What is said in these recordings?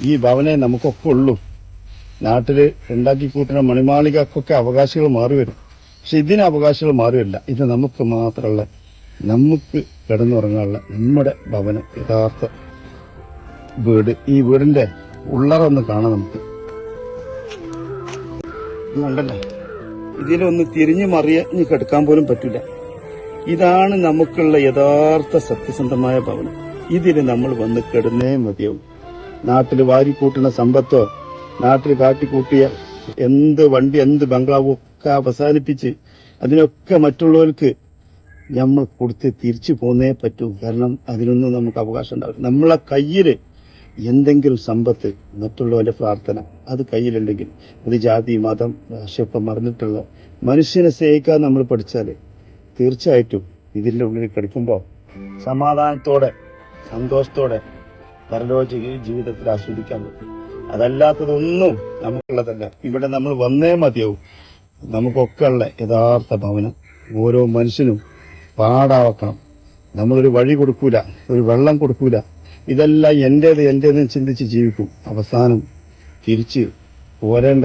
ഈ ഭവനെ നമുക്കൊക്കെ ഉള്ളൂ. നാട്ടിൽ ഉണ്ടാക്കി കൂട്ടുന്ന മണിമാളികക്കൊക്കെ അവകാശികൾ മാറി വരും. പക്ഷെ ഇതിന് അവകാശികൾ മാറിയല്ല. ഇത് നമുക്ക് മാത്രമുള്ള നമുക്ക് കിടന്നുറങ്ങാനുള്ള നമ്മുടെ ഭവനം യഥാർത്ഥ വീട്. ഈ വീടിന്റെ ഉള്ളറൊന്ന് കാണാം നമുക്ക്. ഇതിലൊന്ന് തിരിഞ്ഞു മറിഞ്ഞ് കിടക്കാൻ പോലും പറ്റില്ല. ഇതാണ് നമുക്കുള്ള യഥാർത്ഥ സത്യസന്ധമായ ഭവനം. ഇതിൽ നമ്മൾ വന്ന് കിടന്നേ മതിയാവും. നാട്ടിൽ വാരിക്കൂട്ടുന്ന സമ്പത്തോ നാട്ടിൽ കാട്ടിക്കൂട്ടിയ എന്ത് വണ്ടി എന്ത് ബംഗ്ലാവും ഒക്കെ അവസാനിപ്പിച്ച് അതിനൊക്കെ മറ്റുള്ളവർക്ക് നമ്മൾ കൊടുത്ത് തിരിച്ചു പോന്നേ പറ്റൂ. കാരണം അതിനൊന്നും നമുക്ക് അവകാശം ഉണ്ടാവില്ല. നമ്മളെ കയ്യിൽ എന്തെങ്കിലും സമ്പത്ത് മറ്റുള്ളവന്റെ പ്രാർത്ഥന അത് കയ്യിലുണ്ടെങ്കിൽ അത് ജാതി മതം രാഷ്ട്രീയം മറന്നിട്ടുള്ള മനുഷ്യനെ സ്നേഹിക്കാൻ നമ്മൾ പഠിച്ചാൽ തീർച്ചയായിട്ടും ഇതിന്റെ ഉള്ളിൽ കിടക്കുമ്പോൾ സമാധാനത്തോടെ സന്തോഷത്തോടെ പരലോക ജീവിതത്തിൽ ആസ്വദിക്കാൻ പറ്റും. അതല്ലാത്തതൊന്നും നമുക്കുള്ളതല്ല. ഇവിടെ നമ്മൾ വന്നേ മതിയാവും. നമുക്കൊക്കെ ഉള്ള യഥാർത്ഥ ഭവനം. ഓരോ മനുഷ്യനും പാടാവക്കണം. നമ്മളൊരു വഴി കൊടുക്കൂല. ഒരു വെള്ളം കൊടുക്കൂല. ഇതെല്ലാം എന്റേത് എന്റേതെന്ന് ചിന്തിച്ച് ജീവിക്കും. അവസാനം തിരിച്ച് പോരേണ്ട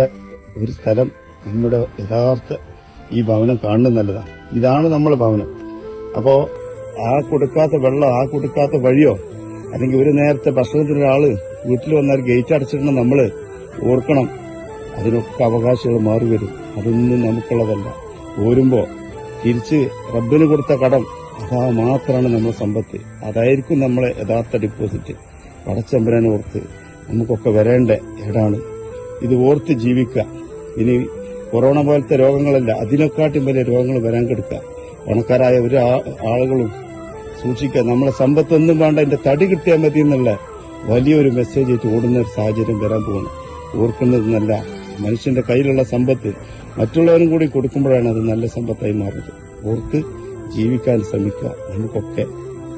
ഒരു സ്ഥലം നമ്മുടെ യഥാർത്ഥ ഈ ഭവനം കാണുന്നത് നല്ലതാണ്. ഇതാണ് നമ്മളെ ഭവനം. അപ്പോൾ ആ കൊടുക്കാത്ത വെള്ളം ആ കൊടുക്കാത്ത വഴിയോ അല്ലെങ്കിൽ ഒരു നേരത്തെ ഭക്ഷണത്തിന് വീട്ടിൽ വന്നാൽ ഗേറ്റ് അടച്ചിരുന്ന നമ്മൾ ഓർക്കണം. അതിനൊക്കെ അവകാശങ്ങൾ മാറി വരും. അതൊന്നും നമുക്കുള്ളതല്ല. ഓരുമ്പോ തിരിച്ച് റബ്ബിന് കൊടുത്ത കടം അതാ മാത്രമാണ് നമ്മുടെ സമ്പത്ത്. അതായിരിക്കും നമ്മളെ യഥാർത്ഥ ഡിപ്പോസിറ്റ് പടച്ചമ്പരാൻ ഓർത്ത് നമുക്കൊക്കെ വരേണ്ട ഏടാണ്. ഇത് ഓർത്ത് ജീവിക്കുക. ഇനി കൊറോണ പോലത്തെ രോഗങ്ങളല്ല അതിനെക്കാട്ടും വലിയ രോഗങ്ങൾ വരാൻ കിടക്കുക. പണക്കാരായ ഒരു ആളുകളും സൂക്ഷിക്കുക. നമ്മളെ സമ്പത്തൊന്നും വേണ്ട എന്റെ തടി കിട്ടിയാൽ മതി എന്നുള്ള വലിയൊരു മെസ്സേജ് ആയിട്ട് ഓടുന്ന ഒരു സാഹചര്യം വരാൻ പോകുന്നു ഓർക്കുന്നത് നല്ല മനുഷ്യന്റെ കയ്യിലുള്ള സമ്പത്ത് മറ്റുള്ളവരും കൂടി കൊടുക്കുമ്പോഴാണ് അത് നല്ല സമ്പത്തായി മാറുന്നത്. ഓർത്ത് ജീവിക്കാൻ ശ്രമിക്കുക. നമുക്കൊക്കെ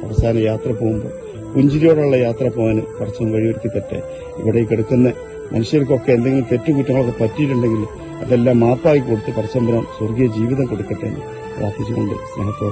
അവസാന യാത്ര പോകുമ്പോൾ പുഞ്ചിരിയോടുള്ള യാത്ര പോകാൻ കുറച്ചും വഴിയൊരുക്കി തട്ടെ. ഇവിടെ കിടക്കുന്ന മനുഷ്യർക്കൊക്കെ എന്തെങ്കിലും തെറ്റുകുറ്റങ്ങളൊക്കെ പറ്റിയിട്ടുണ്ടെങ്കിൽ അതെല്ലാം മാപ്പായി കൊടുത്ത് പരസംബരം സ്വർഗീയ ജീവിതം കൊടുക്കട്ടെ എന്ന് പ്രാർത്ഥിച്ചുകൊണ്ട് സ്നേഹത്തോടെ